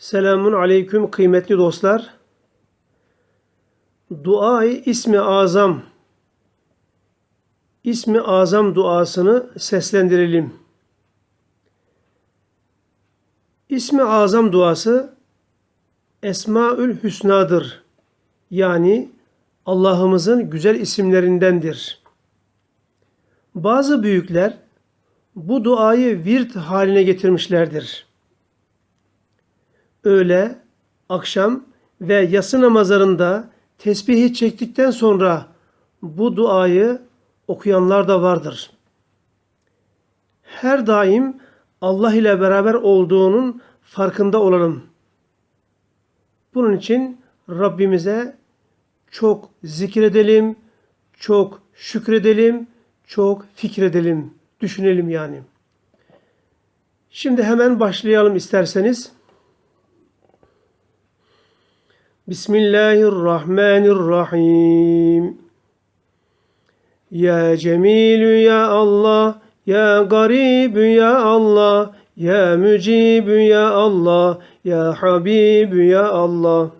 Selamun aleyküm kıymetli dostlar. Duayı ismi azam ismi azam duasını seslendirelim. İsmi azam duası Esmaül Hüsna'dır. Yani Allah'ımızın güzel isimlerindendir. Bazı büyükler bu duayı virt haline getirmişlerdir öğle, akşam ve yatsı namazlarında tesbihi çektikten sonra bu duayı okuyanlar da vardır. Her daim Allah ile beraber olduğunun farkında olalım. Bunun için Rabbimize çok zikredelim, çok şükredelim, çok fikredelim, düşünelim yani. Şimdi hemen başlayalım isterseniz. Bismillahirrahmanirrahim. Ya Cemilü ya Allah, ya Garibü ya Allah, ya Mücibü ya Allah, ya Habibü ya Allah.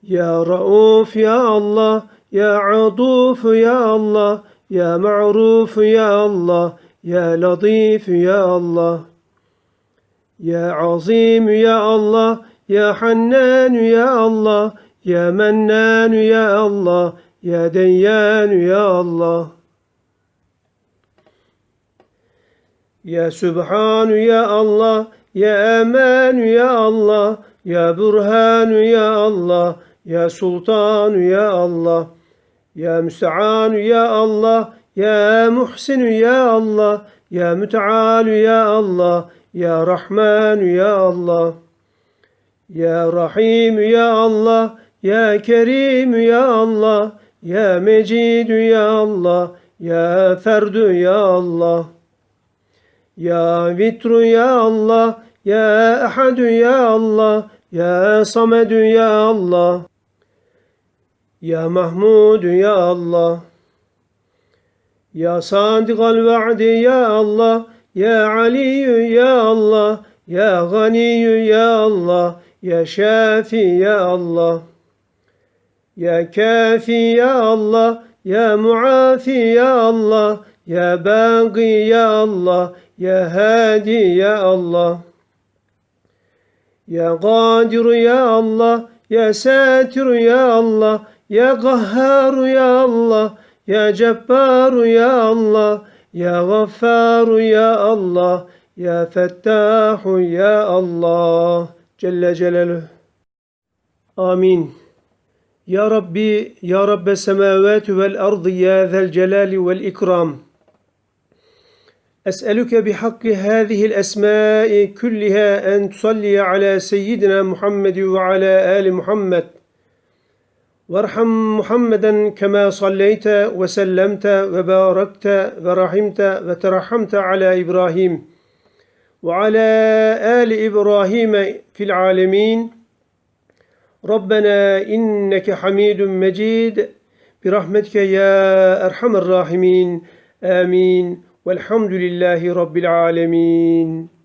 Ya Rauf ya Allah, ya Aduf ya Allah, ya Ma'ruf ya Allah, ya Latif ya Allah. Ya Azim ya Allah, ya Hannan ya Allah, ya Mennan ya Allah, ya Deyyan ya Allah. Ya Sübhan ya Allah, ya Aman ya Allah, ya Burhan ya Allah, ya Sultan ya Allah. Ya Müstean ya Allah, ya Muhsin ya Allah, ya Müteal ya Allah, ya Rahman ya Allah. Ya Rahim ya Allah, ya Kerim ya Allah, ya Mecidü ya Allah, ya Ferdü ya Allah. Ya Vitru ya Allah, ya Ahadü ya Allah, ya Samedü ya Allah. Ya Mahmudü ya Allah. Ya Sadıkal Va'di ya Allah, ya Aliyyü ya Allah, ya Ganiyü ya Allah, ya Şafi ya Allah. Ya Kafi ya Allah. Ya Muafi ya Allah. Ya Bagi ya Allah. Ya Hadi ya Allah. Ya Kadir ya Allah. Ya Satir ya Allah. Ya Kahhar ya Allah. Ya Cebbar ya Allah. Ya Gaffar ya Allah. Ya Fettah ya Allah. Celle Celaluhu. Amin. Ya Rabbe semavati vel ardı ya zel celali vel ikram. أسألك بحق هذه الأسماء كلها أن تصلي على سيدنا محمد وعلى آل محمد وارحم محمدا كما صليت وسلمت وباركت ورحمت وترحمت على إبراهيم وعلى آل إبراهيم في العالمين. ربنا إنك حميد مجيد. برحمتك يا أرحم الراحمين. آمين. والحمد لله رب العالمين.